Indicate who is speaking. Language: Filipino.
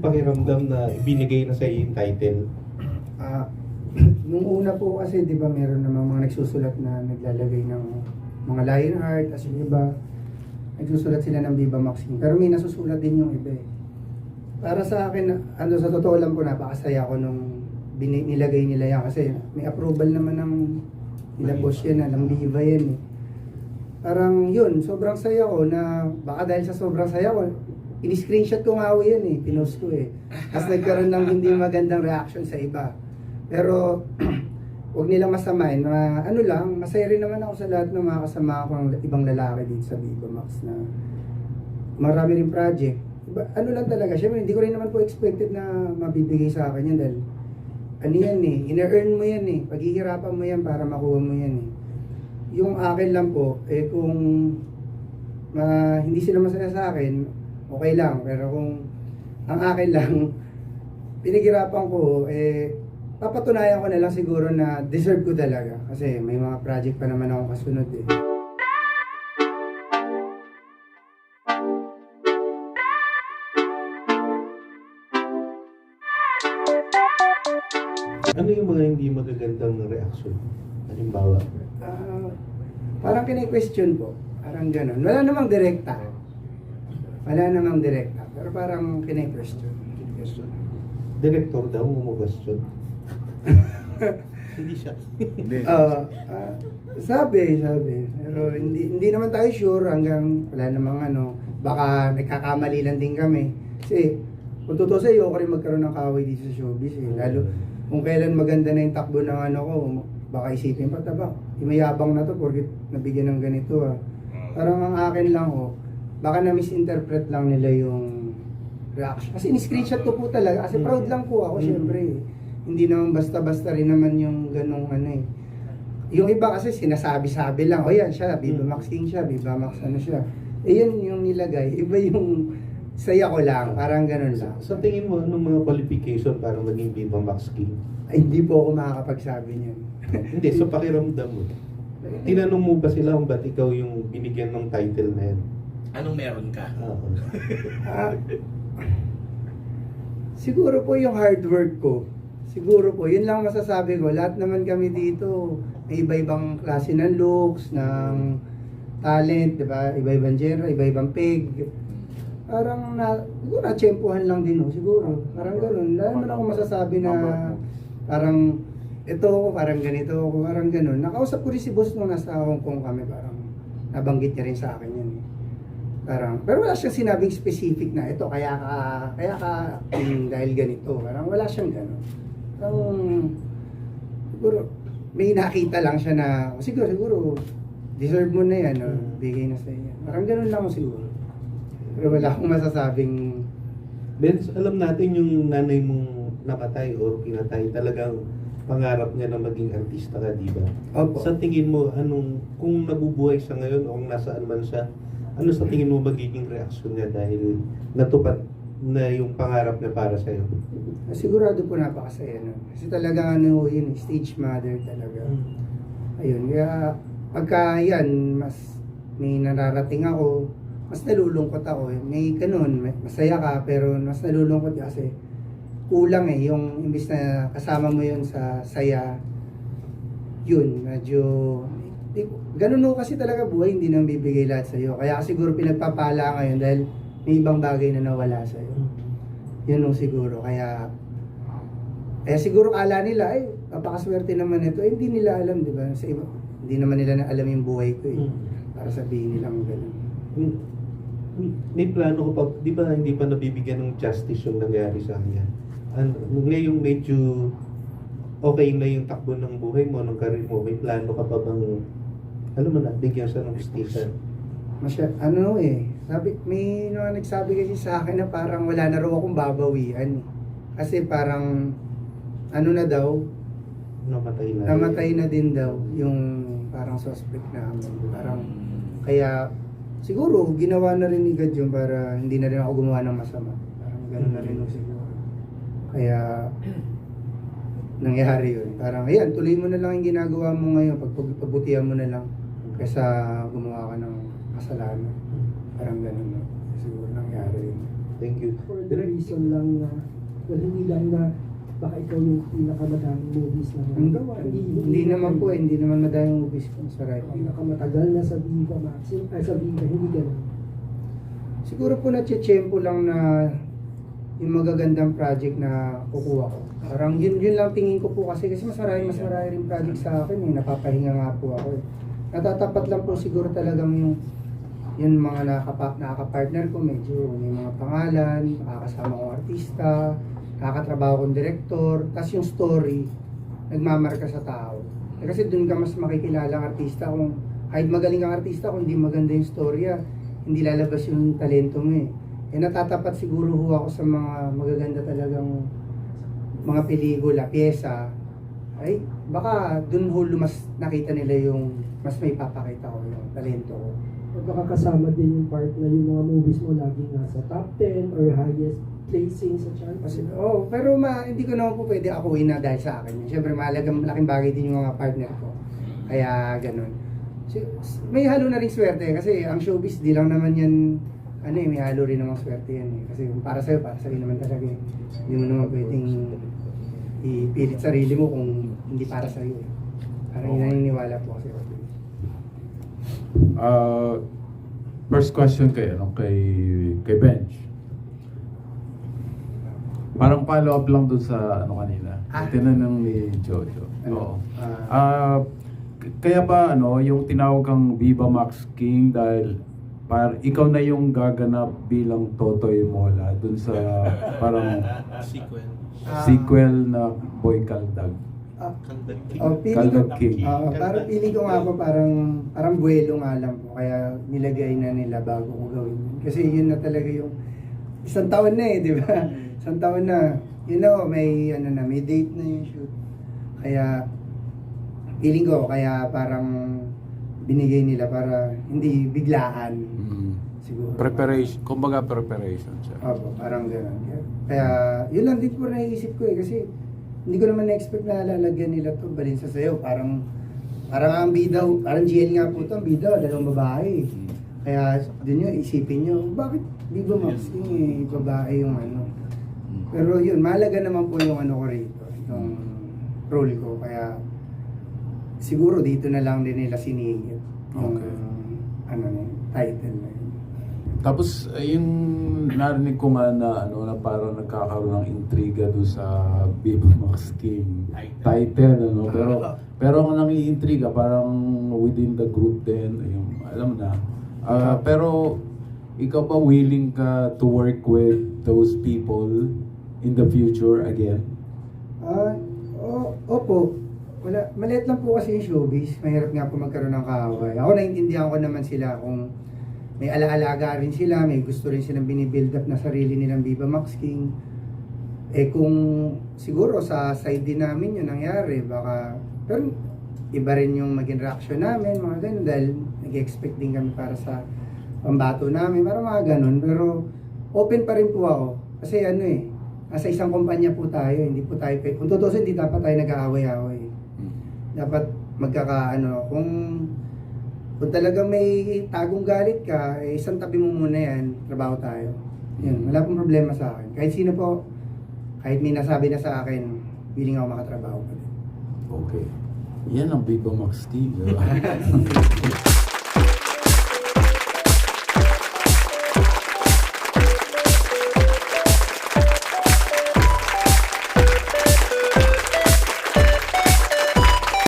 Speaker 1: Pakiramdam na ibinigay na sa yung title.
Speaker 2: Ah, nung una po kasi, di ba, meron namang mga nagsusulat na naglalagay ng mga lion heart, as yung iba, nagsusulat sila ng Viva Maxine. Pero may nasusulat din yung iba eh. Para sa akin, ano sa totoo lang po, napakasaya ko nung nilagay nila yan. Kasi may approval naman ng nila boss yan, alam Viva yan eh. Parang yun, sobrang saya ko na baka dahil sa sobrang saya ko, in-screenshot ko nga ako yan eh, pinost ko eh. Tapos nagkaroon ng hindi magandang reaction sa iba. Pero, huwag nilang masamain. Na, ano lang, masaya rin naman ako sa lahat ng mga kasama ko ibang lalaki dito sa Viva Max na marami rin project. Iba, ano lang talaga, syempre hindi ko rin naman po expected na mabibigay sa akin yan dahil ano yan eh, ina-earn mo yan eh, paghihirapan mo yan para makuha mo yan eh. Yung akin lang po, eh kung ma, hindi sila masaya sa akin, okay lang. Pero kung ang akin lang, pinaghirapan ko, eh, papatunayan ko na lang siguro na deserve ko talaga. Kasi may mga project pa naman ako kasunod eh.
Speaker 1: Ano yung mga hindi magagandang reaksyon? Halimbawa,
Speaker 2: Ah, parang kine-question po. Parang ganun. Wala namang direkta. Wala namang direkta. Pero parang kine-question. Kine-question.
Speaker 1: director daw umugastyon. hindi siya.
Speaker 2: Ah, ah, sabi, sabi. Pero hindi hindi naman tayo sure hanggang wala namang ano, baka nagkakamali lang din kami. Kasi kung totoo sa iyo, ako rin magkaroon ng kaway dito sa showbiz eh. Lalo kung kailan maganda na yung takbo ng ano ko, baka isipin pa, taba, imayabang na to porque nabigyan ng ganito ah. Parang ang akin lang oh, baka na-misinterpret lang nila yung reaction. Kasi ni-screenshot ko po talaga. Kasi proud lang po ako,
Speaker 1: Mm.
Speaker 2: syempre. eh. Hindi naman basta-basta rin naman yung ganong ano eh. Yung iba kasi sinasabi-sabi lang, oh yan siya, Viva
Speaker 1: Mm.
Speaker 2: Max King siya, Viva Max ano siya. Eh yun yung nilagay. Iba yung saya ko lang, parang ganun lang.
Speaker 1: Sa tingin mo, anong mga qualification para maging Viva Max King?
Speaker 2: Ay, hindi po ako makakapagsabi niyan.
Speaker 1: hindi, sa pakiramdam mo. Tinanong mo ba sila kung ba't ikaw yung binigyan ng title na yan?
Speaker 3: Anong meron ka?
Speaker 2: Siguro po yung hard work ko. Siguro po, yun lang masasabi ko. Lahat naman kami dito, may iba-ibang klase ng looks, ng talent, di ba? Iba-ibang genre, iba-ibang peg. Parang na, siguro na-tsempuhan lang din, oh, siguro. Parang ganun. Wala naman ako masasabi na parang ito ako, parang ganito ako, parang ganun. Nakausap ko rin si boss nung nasa Hong Kong kami, parang nabanggit niya rin sa akin yun. Parang, pero wala siyang sinabing specific na ito, kaya ka, kaya ka, mm, dahil ganito. Parang wala siyang gano'n. Parang, siguro, may nakita lang siya na, "Oh, siguro, siguro, deserve mo na yan, no? bigay na sa yan. Parang gano'n lang siguro. Pero wala akong masasabing,
Speaker 1: Benz, alam natin yung nanay mong napatay or pinatay, talagang pangarap niya na maging artista ka, di ba?
Speaker 2: opo.
Speaker 1: Sa tingin mo, anong, kung nabubuhay siya ngayon o kung nasaan man siya, ano sa tingin mo magiging reaksyon niya dahil natupad na yung pangarap niya para sa'yo?
Speaker 2: Sigurado po napakasaya nun. Kasi talaga ano yun, stage mother talaga. Ayun, kaya pagka yan, mas may nararating ako, mas nalulungkot ako. May ganun, masaya ka, pero mas nalulungkot ka kasi kulang eh, yung imbis na kasama mo yun sa saya, yun, medyo, di, ganun ho kasi talaga buhay, hindi nang bibigay lahat sa'yo. Kaya siguro pinagpapala ngayon dahil may ibang bagay na nawala sa'yo. Yun ho siguro, kaya eh siguro kala nila, ay, napakaswerte naman ito. Eh, hindi nila alam, di ba? Sa iba, hindi naman nila na alam yung buhay ko eh. Para sabihin nilang gano'n.
Speaker 1: Hmm. May plano ko pa, di ba hindi pa nabibigyan ng justice yung nangyari sa kanya? Ano, ngayong medyo okay na yung takbo ng buhay mo, ng karir mo, may plano ka pa bang, alam mo na, bigyan siya ng justice?
Speaker 2: Masya, ano eh, sabi, may mga nagsabi kasi sa akin na parang wala na raw akong babawian. eh. Kasi parang, ano na daw,
Speaker 1: Namatay na.
Speaker 2: namatay na din daw yung parang suspect namin. Parang, kaya, siguro, ginawa na rin ni God yun para hindi na rin ako gumawa ng masama. Parang gano'n na rin ho siguro. Kaya, nangyari yun. Parang, ayan, tuloy mo na lang yung ginagawa mo ngayon. Pag pagbutihan mo na lang kaysa gumawa ka ng kasalanan. Parang gano'n na. Siguro nangyari yun.
Speaker 1: Thank you.
Speaker 3: For the reason lang na, well, hindi lang na baka ikaw yung pinakamadaming movies na
Speaker 2: Ang gawa. Hindi naman po, hindi naman madaming movies ko sa right.
Speaker 3: Pinakamatagal na sa Viva Maxim, ay sa Viva, hindi ganun.
Speaker 2: Siguro po na-chempo lang na yung magagandang project na kukuha ko. Parang yun, yun lang tingin ko po kasi kasi mas marami, mas marami rin project sa akin eh. Napapahinga nga po ako eh. Natatapat lang po siguro talagang yung yung mga nakaka-partner ko medyo may mga pangalan, nakakasama kong artista, nakakatrabaho kong director, tapos yung story, nagmamarka sa tao. Eh, kasi dun ka mas makikilala ang artista kung kahit magaling kang artista kung hindi maganda yung storya, hindi lalabas yung talento mo eh. Eh natatapat siguro ho ako sa mga magaganda talagang mga pelikula, pyesa, ay baka dun ho lumas nakita nila yung mas may papakita ko yung talento ko.
Speaker 3: Or baka kasama din yung part na yung mga movies mo laging nasa top 10 or highest placing sa chart.
Speaker 2: Kasi, oh, pero ma, hindi ko naman po pwede akuin na dahil sa akin. Siyempre, mahalagang malaking bagay din yung mga partner ko. Kaya, ganun. Si- May halo na rin swerte kasi ang showbiz, di lang naman yan, ano eh, may halo rin namang swerte yan eh. Kasi kung para sa'yo, para sa'yo naman talaga eh. Hindi mo naman pwedeng ipilit sarili mo kung hindi para sa'yo eh. Parang ang naniniwala po kasi.
Speaker 4: Uh, first question kay ano kay kay Bench. Parang follow up lang dun sa ano kanina.
Speaker 2: Ah.
Speaker 4: Tinanong ni Jojo.
Speaker 2: Ano?
Speaker 4: Oo.
Speaker 2: Ah,
Speaker 4: k- kaya ba ano, yung tinawag kang Viva Max King dahil par ikaw na yung gaganap bilang Totoy Mola dun sa parang
Speaker 1: Sequel.
Speaker 2: Ah.
Speaker 4: sequel na Boy Kaldag.
Speaker 1: Kaldag
Speaker 2: Oh,
Speaker 4: Kaldag
Speaker 2: ko, ah, parang feeling ko nga po parang parang buwelo nga lang po kaya nilagay na nila bago ko gawin yun. Kasi yun na talaga yung isang taon na eh, di ba? Isang taon na. You know, may ano na, may date na yung shoot. Kaya feeling ko kaya parang binigay nila para hindi biglaan
Speaker 4: Mm.
Speaker 2: siguro.
Speaker 4: Preparation, kumbaga preparation siya.
Speaker 2: Opo, parang gano'n. Kaya, yun lang din po naiisip ko eh. Kasi hindi ko naman na-expect na lalagyan nila to balin sa sayo. Parang, parang ang bida, parang GL nga po to, ang bida, dalawang babae.
Speaker 4: Mm.
Speaker 2: Kaya dun yun, isipin nyo, bakit Viva Max yung eh, babae yung ano.
Speaker 4: Mm.
Speaker 2: Pero yun, mahalaga naman po yung ano ko rito, yung role ko. Kaya siguro dito na lang din nila siningit yung
Speaker 4: Okay.
Speaker 2: ano title na yun.
Speaker 4: Tapos yung narinig ko nga na ano na parang nagkakaroon ng intriga do sa Viva Max King title ano pero pero ang nangiintriga parang within the group din yung alam na Ah, pero ikaw ba willing ka to work with those people in the future again?
Speaker 2: Ah, o, opo. Wala, maliit lang po kasi yung showbiz. Mahirap nga po magkaroon ng kaaway. Ako naiintindihan ko naman sila kung may alaalaga rin sila, may gusto rin silang binibuild up na sarili nilang Viva Max King. Eh kung siguro sa side din namin yun nangyari, baka, pero iba rin yung maging reaction namin, mga ganun, dahil nag-expect din kami para sa pambato namin, para mga ganun. Pero open pa rin po ako. Kasi ano eh, nasa isang kumpanya po tayo, hindi po tayo, kung totoo hindi dapat tayo nag-aaway-aaway. Dapat magkaka, ano, kung kung talagang may tagong galit ka, eh, isang tabi mo muna yan, trabaho tayo. Yun, wala pong problema sa akin. Kahit sino po, kahit may nasabi na sa akin, willing ako makatrabaho pa din.
Speaker 4: Okay. Yan ang Viva Max ba?